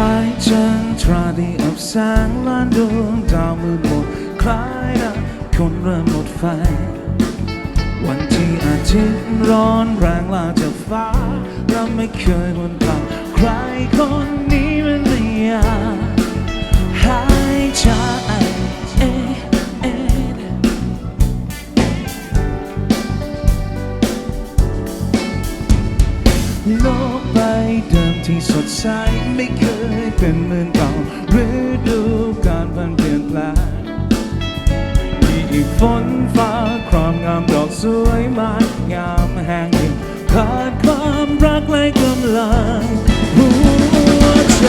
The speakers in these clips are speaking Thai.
ล้ายจันทราที่อับแสงล้านดวงดาวมืดหมดคล้ายรักคนเริ่มหมดไฟ วันที่อาทิตย์ร้อนแรงลาจากฟ้าเราไม่เคยบนตาใครคนนี้มันไม่อยากหายใจ ที่สดใสไม่เคยเป็นเหมือนเก่าฤดูการมันเปลี่ยนแปลงมีอีกฝนฟ้าความงามดอกสวยมากงามแห่งหนึ่งขาดความรักไร้กำลังหัวใจ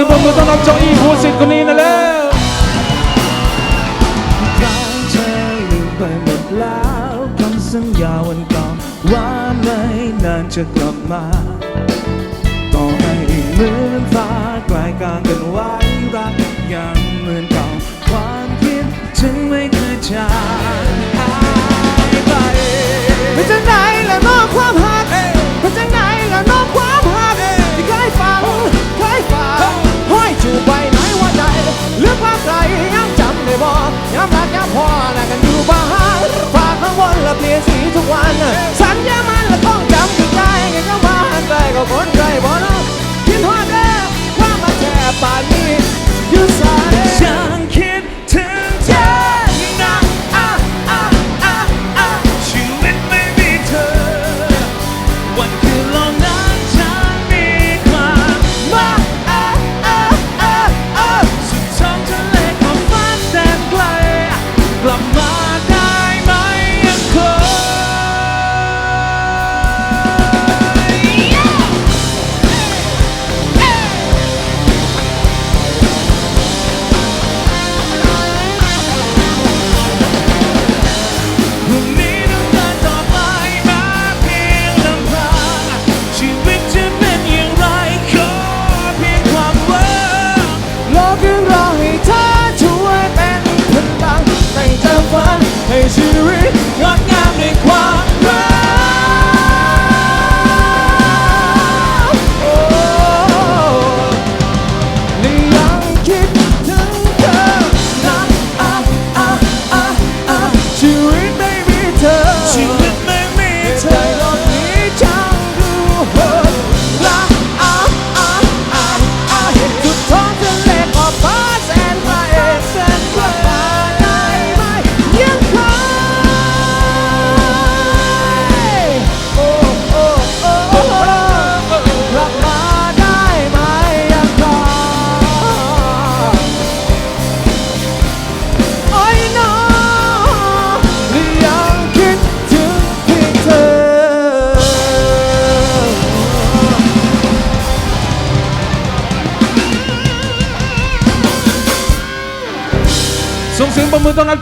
สียงปรบมือต้อนรับเจ้าอีผู้สิทธิ์คนนี้นะแล้วครั้งเธอลืมไปหมดแล้วคำสัญญาวันก่อนว่าไม่นานจะกลับมาต่อให้เหมือนฟ้าไกลกลางกันว่า บ่ย้ำรักย้ำพอน่ะกันอยู่บ้านฝากข้างบนและเปลี่ยนสีทุกวัน สัญญามันและต้องจำอยู่ใจไงก็มาใกล้ก็คนใกล้บ่นาะคิดฮอดเด้อว่ามาแค่ป่านนี้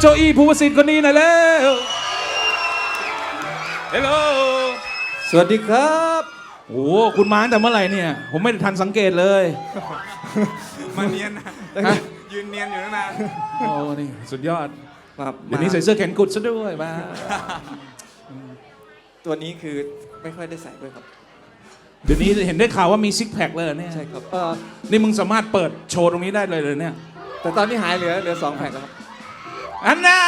โจอี้ภูวสิทธิ์คนนี้หน่อยแล้วเฮลโหลสวัสดีครับโอ้โหคุณมาตั้งแต่เมื่อไหร่เนี่ย ผมไม่ได้ทันสังเกตเลยมาเนียนนะยืนเนียนอยู่ตั้งนานโอ้นี่สุดยอดครับเดี๋ยวนี้ใส่เสื้อแขนกุดซะด้วยมาตัวนี้คือไม่ค่อยได้ใส่ด้วยครับ เดี๋ยวนี้เห็นได้ข่าวว่ามีซิกแพคเลยเหรอเนี่ยใช่ครับเออนี่มึงสามารถเปิดโชว์ตรงนี้ได้เลยเลยเนี่ย แต่ตอนนี้หายเหลือเหลือสองแผ่นแล้วครับ อันน่ะ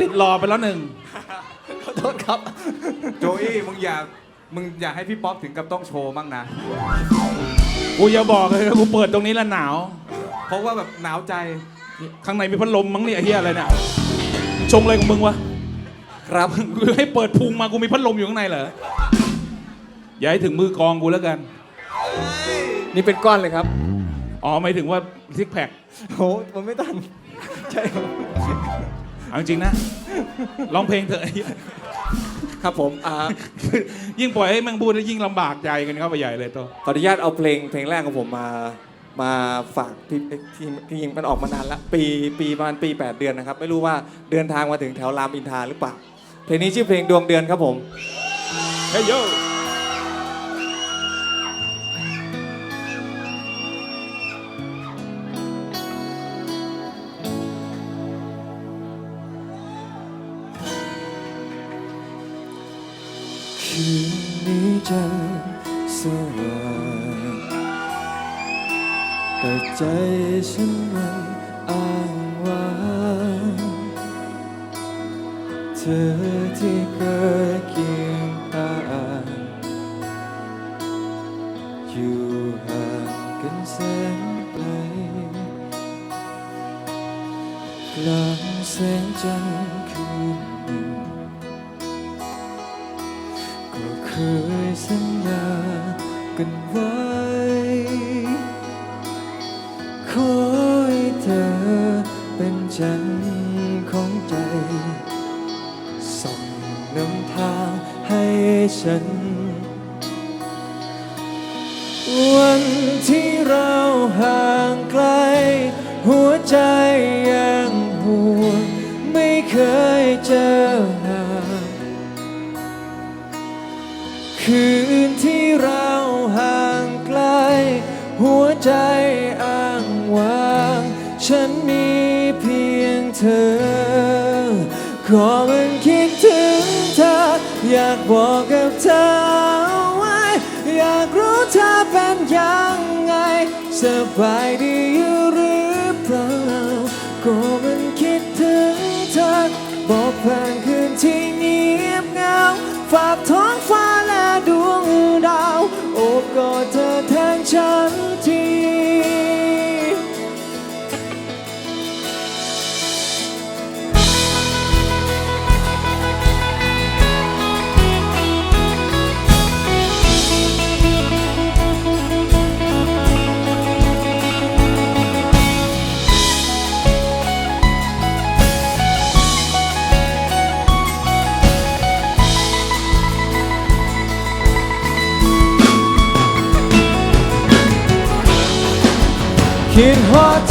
ติดรอไปแล้วหนึ่งขอโทษครับ โจอี้มึงอย่ามึงอย่าให้พี่ป๊อปถึงกับต้องโชว์มั่งนะ กูอย่าบอกเลยกูเปิดตรงนี้แล้วหนาว เพราะว่าแบบหนาวใจ ข้างในมีพัดลมมั้งเนี่ยไอ้เฮียอะไรเนี่ยชงอะไรของมึงวะครับ กูให้เปิดพุงมากูมีพัดลมอยู่ข้างในเหรออย่าให้ถึงมือกองกูแล้วกัน นี่เป็นก้อนเลยครับ อ๋อหมายถึงว่าซิกแพคโหผมไม่ตัน ใช่ครับเอาจริงๆนะร้องเพลงเถอะครับผมอ่ายิ่งปล่อยให้แมงบูดแล้วยิ่งลำบากใจกันเข้าไปใหญ่เลยตัวขออนุญาตเอาเพลงเพลงแรกของผมมามาฝากพี่เอ้ยที่ที่จริงมันออกมานานละปีปีประมาณปี 8 เดือนนะครับ ไม่รู้ว่าเดินทางมาถึงแถวรามอินทราหรือเปล่าเพลงนี้ชื่อเพลงดวงเดือนครับผม เฮ้ยโย จะสว่างแต่ใจฉันมันอ้างว้างเธอที่เคย ยเจอหาคืนที่เราห่างไกล หัวใจอ้างว้าง ฉันมีเพียงเธอ ขอมันคิดถึงเธอ อยากบอกกับเธอเอาไว้ อยากรู้เธอเป็นยังไงสบาย บอกผ่างคืนที่เงียบเหงา ฝากท้องฟ้าและดวงดาว โอบกอดเธอ คิด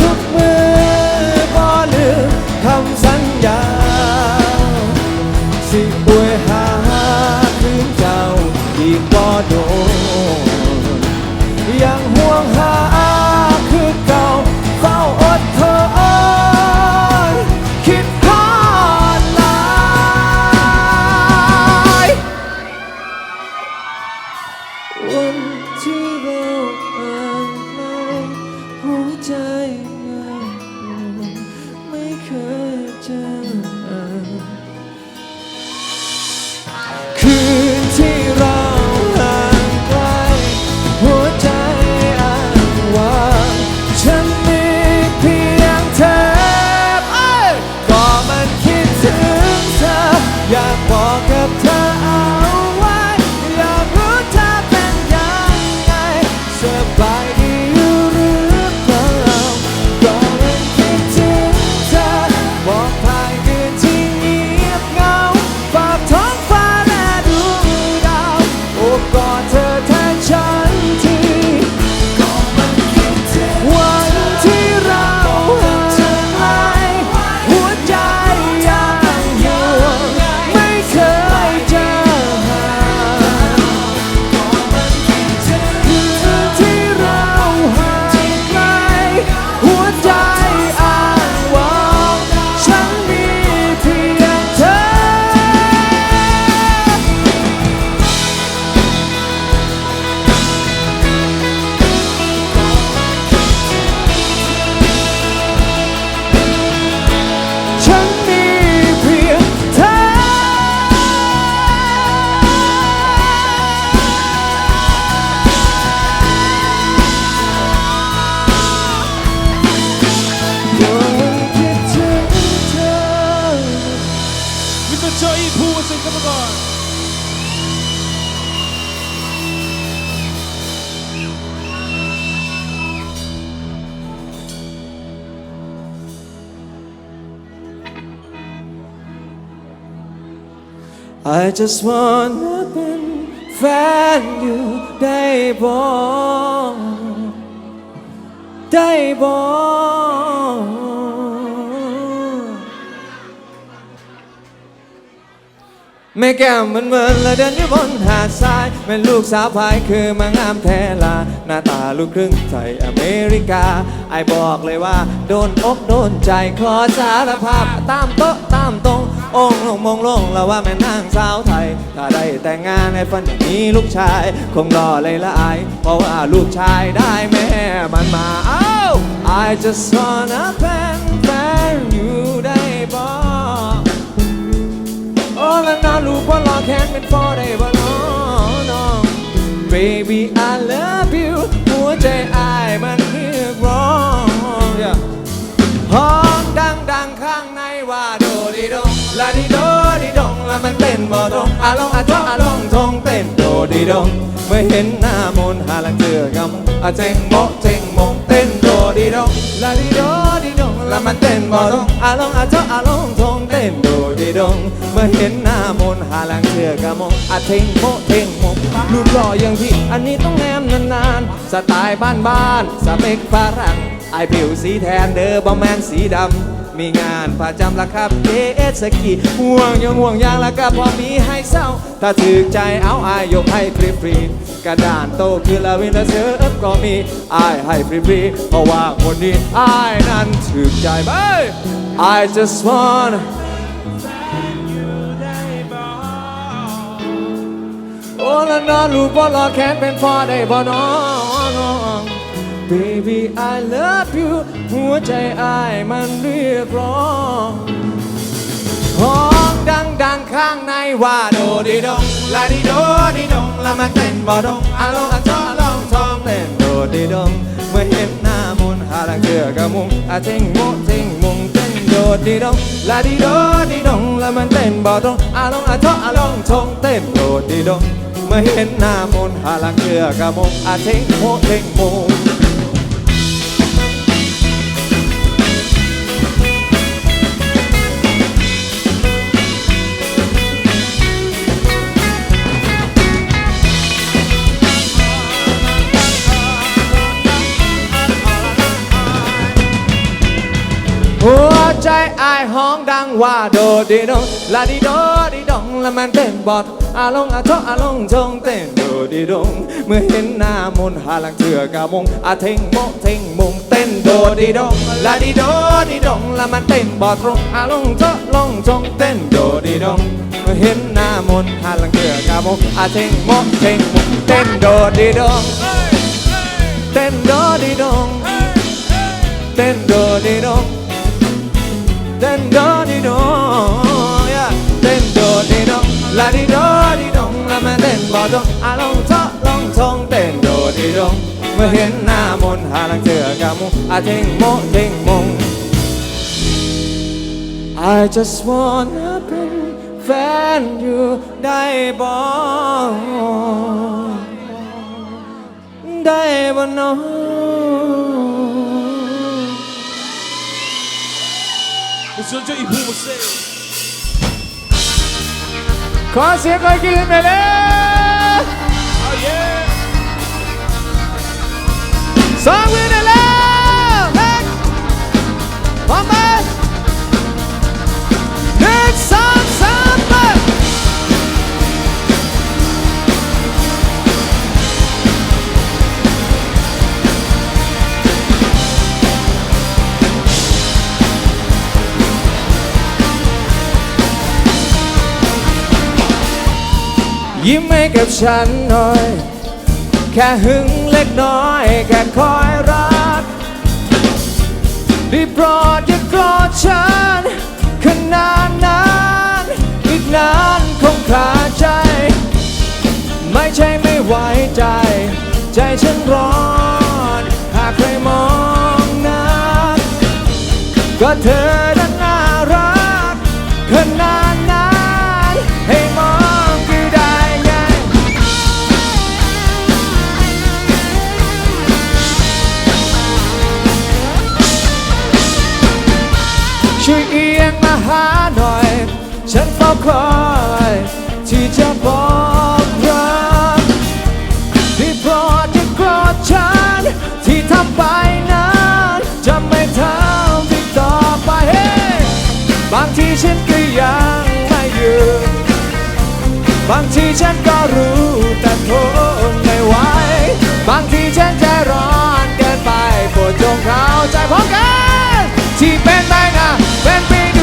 I just wanna เป็นแฟนอยู่ได้บ่ได้บ่แม่แก้มเหมือนเหมือนและเดินอยู่บนหาดทรายเป็นลูกสาวพายคือมางามแท้ลาหน้าตาลูกครึ่งไทยอเมริกา ไอบอกเลยว่า โดนอกโดนใจขอสารภาพตามโต๊ะตามตรง องลงมองลงแล้วว่าแม่นางสาวไทย ถ้าได้แต่งงานในฝันอย่างนี้ลูกชาย คงรอเลยละอาย เพราะว่าลูกชายได้แม่มันมาเอ้า I just wanna เป็นแฟนอยู่ได้บ่โอ้แล้วน้าลูกว่ารอแค้นเป็นฟอได้บ่น้อน้อง Baby I love you หัวใจอายมัน มันเต้นบ่ตรงอาลงอาจ้ออาลงทงเต้นโดดีดงเมื่อเห็นหน้ามนหาลังเจอกำอาเจงโมเจงมงเต้นโดดีดงลาดีโดดีดงแล้วมันเต้นบ่ตรงอาลงอาจ้ออาลงทงเต้นโดดีดงเมื่อเห็นหน้ามนหาลังเจอกำมงอาเจงโมเจงมงรูปหล่ออย่างพี่อันนี้ต้องแนมนานๆสไตล์บ้านๆสเปคฝรั่งไอผิวสีแทนเดอร์บอแมนสีดำ มีงานประจำละครับเอเอสกีห่วงยังห่วงยางละก็พอมีให้เศร้า ถ้าถือใจเอาอายยกให้ฟรีฟรีๆกระดานโตคือลาวินเซิร์ฟก็มีอายให้ฟรีฟรีๆเพราะว่าคนนี้อายนั้นถือใจไป I just wanna โอ้ละนอนลูกบ่รอแค้นเป็นฟอได้บ่นอง Baby I love you หัวใจอายมันเรียกร้องห้องดังดังข้างในว่าโดดีดงลาดีโดดีดงแล้วมันเต้นบ่ดงอาลงอาจอลองทองเต้นโดดีดงเมื่อเห็นหน้ามุนหาลังเชือกระมุงอาเจงโมเจงมุงเต้นโดดีดงลาดีโดดีดงแล้วมันเต้นบ่ดงอาลงอาจออาลองทองเต้นโดดีดงเมื่อเห็นหน้ามนหาลังเชือกระมุงอาเจงโมเจงมุง ห้องดังว่าโดดีดงลาดีโดดีดงแล้วมันเต้นบอดอาลงอาทออาลงทงเต้นโดดีดงเมื่อเห็นหน้ามนหาลังเถื่อกะมงอาเทงโมเทงมงเต้นโดดีดงลาดีโดดีดงแล้วมันเต้นบอดตรงอาลงทอลงทงเต้นโดดีดงเมื่อเห็นหน้ามนหาลังเถื่อกะมงอาเทงโมเทงมงเต้นโดดีดงเต้นโดดีดงเต้นโดดีดง เต้นโดดีดงเต้นโดดีดงลาดีโดดีดงแล้วมาเต้นบ่ดงอาลงเทาะลงทงเต้นโดดีดงเมื่อเห็นหน้ามนหาลังเจอกะมุอาเทงโมเทงมง I just wanna เป็นแฟนอยู่ได้บ่ได้บ่น้อน้อง มือได้แล้วเฮ้ย ยิ้มให้กับฉันหน่อย แค่หึงเล็กน้อย แค่คอยรักได้โปรดอย่าโกรธฉันขนาดนั้นอีกนานคงขาดใจ ไม่ใช่ไม่ไว้ใจ ใจฉันร้อน หากใครมองน้าก็เธอ ฉันเฝ้าคอยที่จะบอกรักที่โปรดอย่าโกรธฉัน ที่ทำไปนั้นจะไม่ทำอีกต่อไป บางทีฉันก็ยังไม่ยุดบางทีฉันก็รู้แต่ทนไม่ไหวบางทีฉันใจร้อนเกินไปโปรดจงเข้าใจพร้อมกันที่เป็นไปนะเป็นไป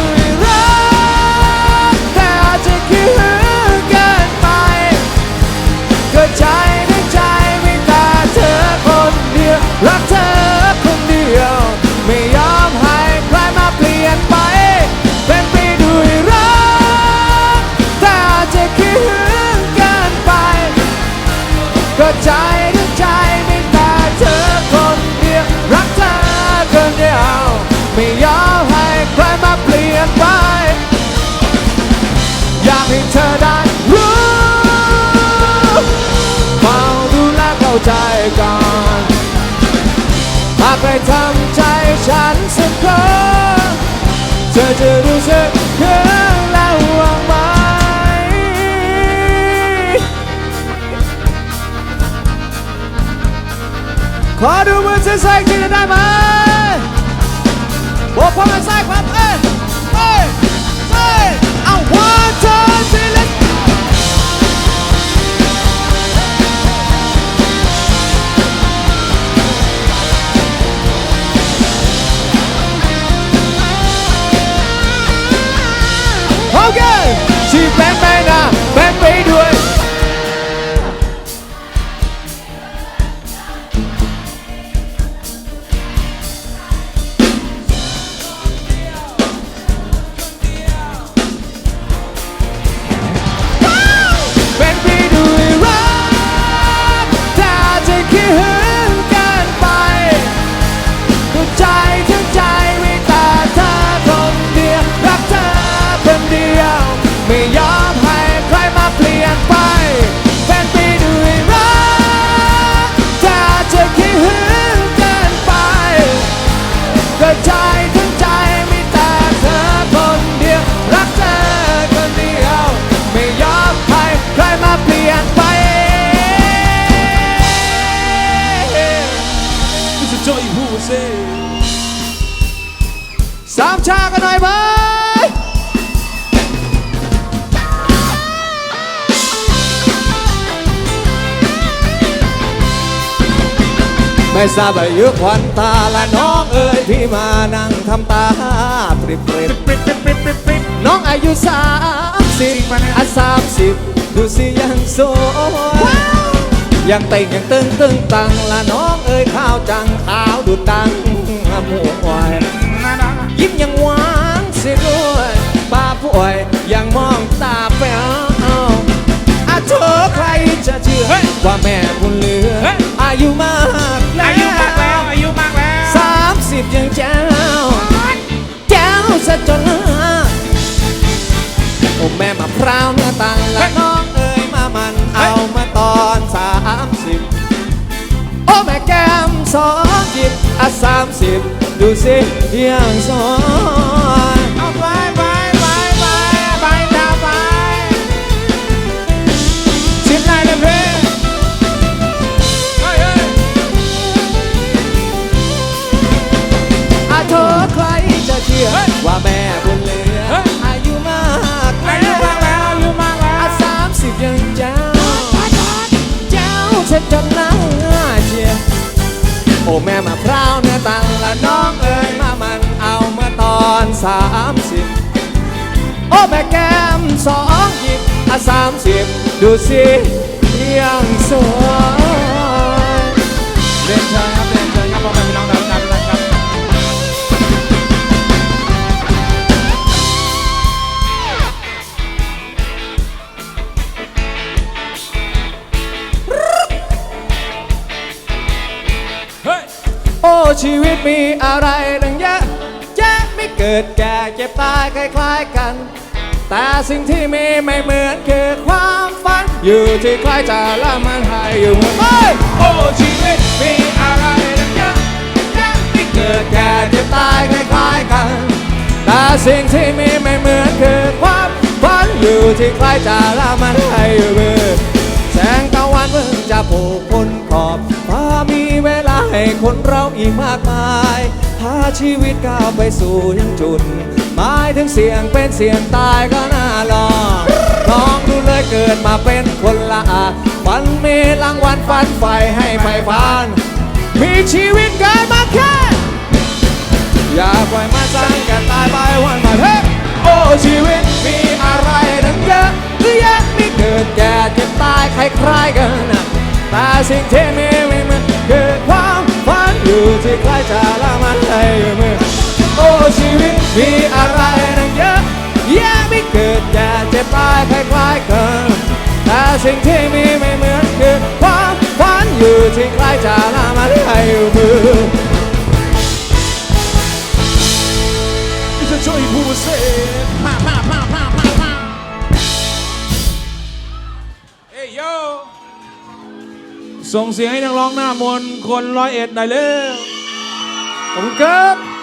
ใจด้วยใจไมีแต่เธอคนเดียวรักเธอคนเดียวไม่ยอมให้ใครมาเปลี่ยนไปอยากให้เธอได้รู้เฝ้าดูแลเข้าใจกันหากใครทำใจฉันสักครั้งเธอจะรู้สึก ขอดูมือซ้ายๆทีจะได้ไหมบอกความหมายซ้ายความ ไม่ทราบอายุควันตาละน้องเอ๋ยพี่มานั่งทำตาปริบปริบปริบปริบปริบปริบปริบน้องอายุสามสิบอะสามสิบดูสิยังสวยยังเต่งยังตึงตึงตังละน้องเอ้ยข้าวจังขาวดูดังหมวยยิ้มยังหวานเสียด้วยป้าป่วยยังมองตาแป๋วอาเธอใครจะเชื่อว่าแม่บุญเหลือ สามสิบดูสิยังสวยเอาไป แม่มาพร้าวเนื้อตังละน้องเอ๋ยมามันเอาเมื่อตอนสามสิบโอ้แม่แก้มสองหยิบอะสามสิบดูสิยังสวยเล่นเชิญ ชีวิตมีอะไรตั้งเยอะแยะไม่เกิดแก่เจ็บตายคล้ายๆกัน แต่สิ่งที่มีไม่เหมือนคือความฝัน อยู่ที่ใครจะละมันให้อยู่เฮ้ยโอ้ชีวิตมีอะไรตั้งเยอะแยะไม่เกิดแก่เจ็บตายคล้ายๆกัน แต่สิ่งที่มีไม่เหมือนคือความฝันอยู่ที่ใครจะละมันให้มือ คนเราอีกมากมายพาชีวิตก้าวไปสู่ยังจุดหมายถึงเสียงเป็นเสียงตายก็น่าลองลองดูเลยเกิดมาเป็นคนละอาฝันมีรางวัลฝันไฟให้ไฟฟัน มีชีวิตเกิดมาแค่ อย่าปล่อยมาสร้างกันตายไปวันมาเฮ้โอ้ชีวิตมีอะไรทั้งเยอะหรือแยะมีเกิดแก่เจ็บตายคล้ายๆกันนะแต่สิ่งที่มีไม่เหมือนคือความ อยู่ที่ใครจะละมันให้มือโอ้ชีวิตมีอะไรทั้งเยอะแยะมีเกิดแก่เจ็บตายคล้ายๆกันแต่สิ่งที่มีไม่เหมือนคือความฝันอยู่ที่ใครจะละมันให้มือ ส่งเสียงให้นักร้องหน้ามนคนร้อยเอ็ดหน่อยเร็วขอบคุณครับ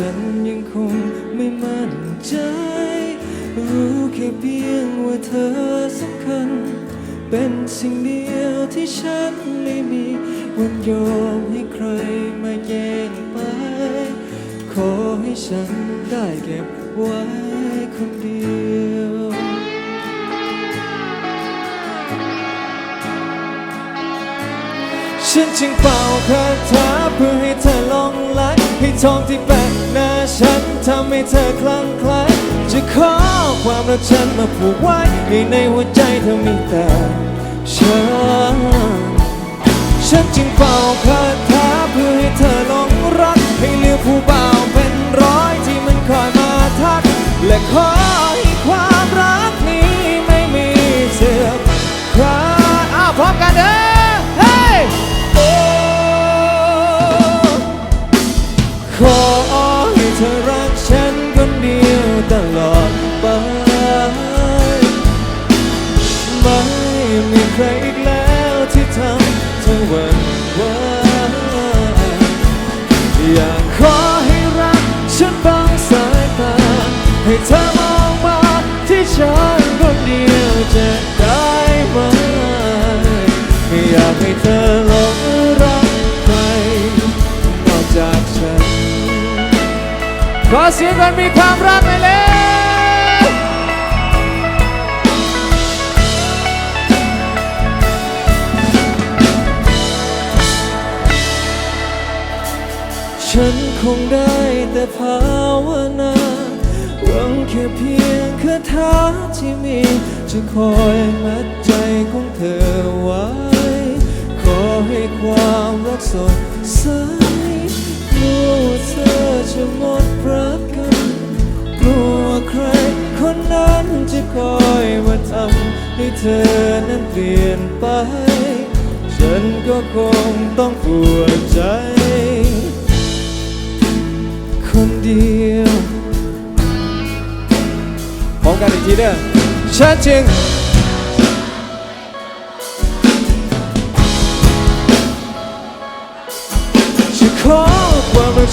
ฉันยังคงไม่มั่นใจ รู้แค่เพียงว่าเธอสำคัญ เป็นสิ่งเดียวที่ฉันไม่มีวันยอมให้ใครมาแย่งไป ขอให้ฉันได้เก็บไว้คนเดียวฉันจึงเป่าคาถาเพื่อให้เธอหลงไหลให้ทองที่แปะ ฉันทำให้เธอคลั่งไคล้จะขอความรักฉันมาผูกไว้ให้ในหัวใจเธอมีแต่ฉัน ฉันจึงเป่าคาถาเพื่อให้เธอหลงรัก ให้เลือผู้บ่าวเป็นร้อยที่มันคอยมาทัก และขอให้ความรักนี้ไม่มีเสื่อมคลาอ้าวพร้อมกันเด้อ เสียงกันมีความรักหน่อยเลยฉันคงได้แต่ภาวนาหวังแค่เพียงคาถาที่มี จะคอยมัดใจของเธอไว้ ขอให้ความรักสดใส ลัวว่าเธอจะหมดรักกันกลัวว่าใครคนนั้นจะคอยมาทำให้เธอนั้นเปลี่ยนไป ฉันก็คงต้องปวดใจ คนเดียวพร้อมกันอีกทีเด้อฉันจึงจะ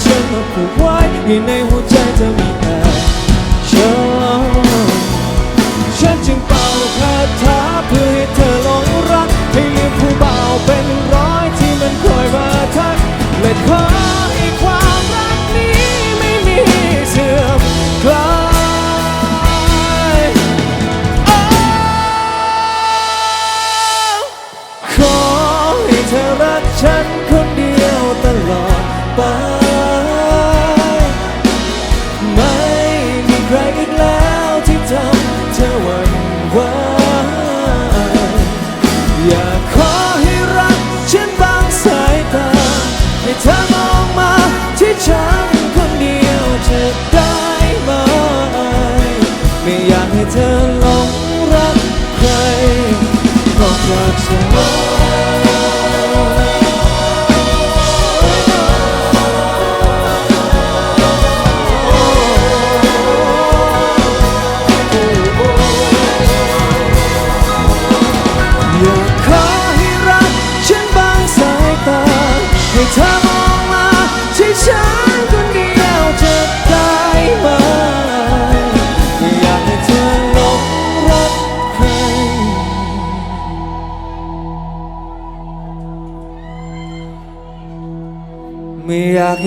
ฉันมาผูกไว้ให้ในหัวใจเธอมีแต่ฉันฉันจึงเป่าคาถาเพื่อให้เธอหลงรักให้ลืมผู้บ่าวเป็น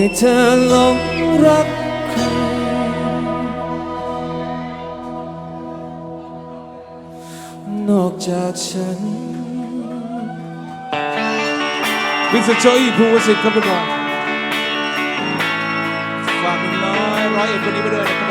ให้เธอหลงรักใคร นอกจากฉัน วินเซนต์โจอี้ภูวสิทธิ์ครับทุกคนฝากน้อยร้อยเอ็ดคนนี้ไปด้วยนะครับ